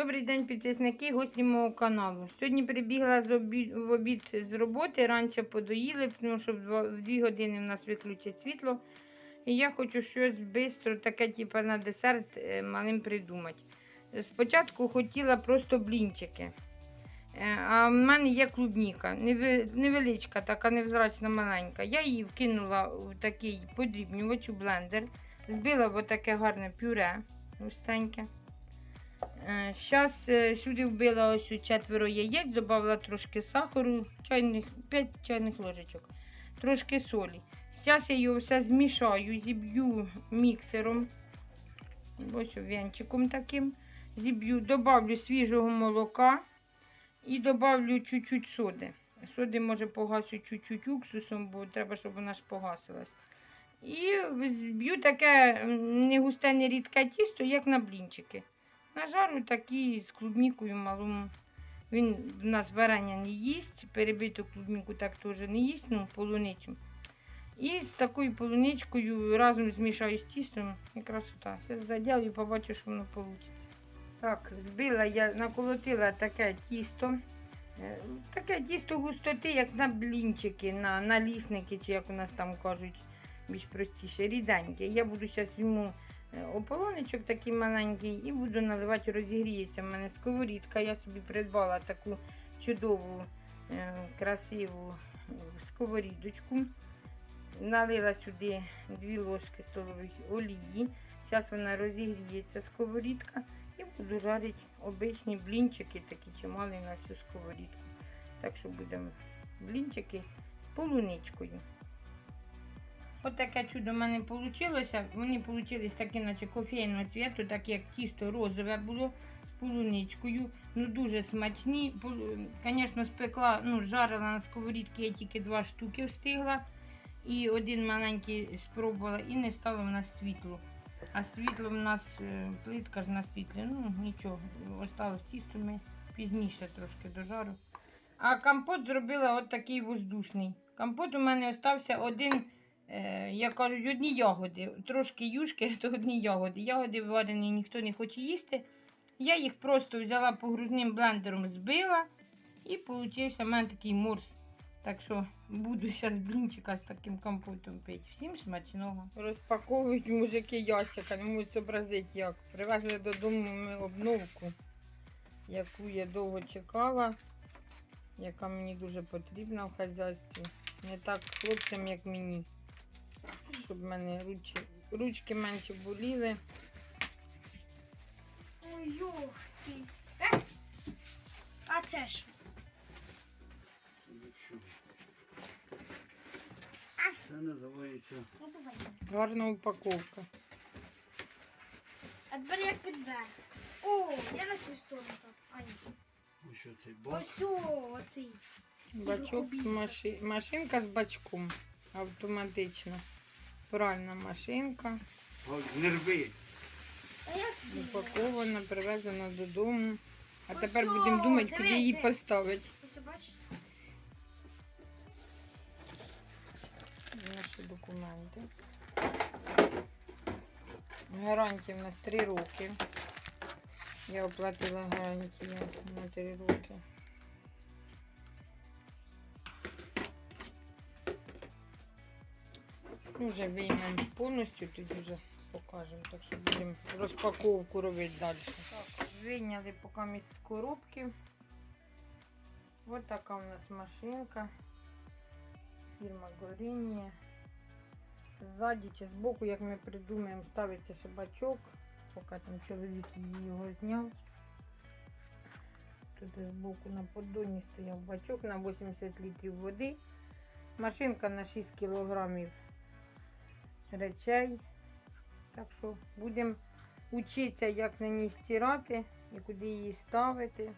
Добрий день, підписники, гості мого каналу. Сьогодні прибігла з обід, в обід з роботи, раніше подоїли, тому що в два- 2 години в нас виключать світло. І я хочу щось швидко, таке, типу, на десерт е, малим придумати. Спочатку хотіла просто блінчики. Е, А в мене є клубніка, невеличка, така невзрачна маленька. Я її вкинула в такий подрібнювач у блендер, збила в таке гарне пюре густеньке. Зараз сюди вбила ось четверо яєць, додала трошки сахару, чайних, 5 чайних ложечок, трошки солі. Зараз я його все змішаю, зіб'ю міксером, ось венчиком таким. Зіб'ю, добавлю свіжого молока і добавлю чуть-чуть соди. Соди може погасю чуть-чуть уксусом, бо треба, щоб вона ж погасилась. І зб'ю таке м, не густе, не рідке тісто, як на блінчики. Нажарю такі з клубнікою малому. Він в нас варення не їсть, перебиту клубніку так теж не їсть, ну полуницю. І з такою полуничкою разом змішаю з тістом і красота. Зараз заділю і побачу, що воно вийде. Так, збила я, наколотила таке тісто. Е, Таке тісто густоти, як на блінчики, на налісники, чи як у нас там кажуть, більш простіше, ріденьке. Я буду зараз візьму е, ополонечок такий маленький і буду наливати, розігріється. У мене сковорідка. Я собі придбала таку чудову, е, красиву е, сковорідочку. Налила сюди 2 ложки столових олії. Зараз вона розігріється сковорідка і буду жарити обичні блінчики, такі чималі на всю сковорідку. Так що будемо блінчики з полуничкою. От таке чудо в мене вийшло. Вони вийшли такі, наче кофейного цвіту, так як тісто розове було з полуничкою. Ну дуже смачні. Звісно, спекла, ну, жарила на сковорідці, я тільки два штуки встигла. І один маленький спробувала, і не стало в нас світло. А світло в нас е, плитка ж на світлі. Ну нічого, осталось тісто ми пізніше трошки дожару. А компот зробила от такий воздушний. Компот у мене остався один, е, як кажуть, одні ягоди. Трошки юшки, то одні ягоди. Ягоди варені ніхто не хоче їсти. Я їх просто взяла погрузним блендером, збила і получився в мене такий морс. Так що буду зараз блінчика з таким компотом пити. Всім смачного. Розпаковують мужики ящика, не можуть зобразити як. Привезли додому ми обновку, яку я довго чекала, яка мені дуже потрібна в хазяйстві. Не так хлопцям, як мені. Щоб в мене ручки, ручки менше боліли. Ой, йохти. Е? А це що? Це називається. Гарна упаковка. А тепер як підбер. О, я на цю сторону. так. А, ні. ось цей бак. Ось оцей. Бачок, маши... машинка з бачком. Автоматична. Пральна машинка. Не рви. Упакована, привезена додому. А тепер будемо думати, куди її поставити. Наші документи. Гарантія в нас 3 роки. Я оплатила гарантію на 3 роки. Ну, Вже виймемо повністю, тоді вже покажемо. Так що будемо розпаковку робити далі. Так, вийняли поки ми з коробки. Ось така у нас машинка. Фірма Горіння. Ззаді чи збоку, як ми придумаємо, ставиться ще бачок. Поки там чоловік її його зняв. Тут збоку на поддоні стояв бачок на 80 літрів води. Машинка на 6 кілограмів речей. Так що будемо вчитися, як на ній стирати і куди її ставити.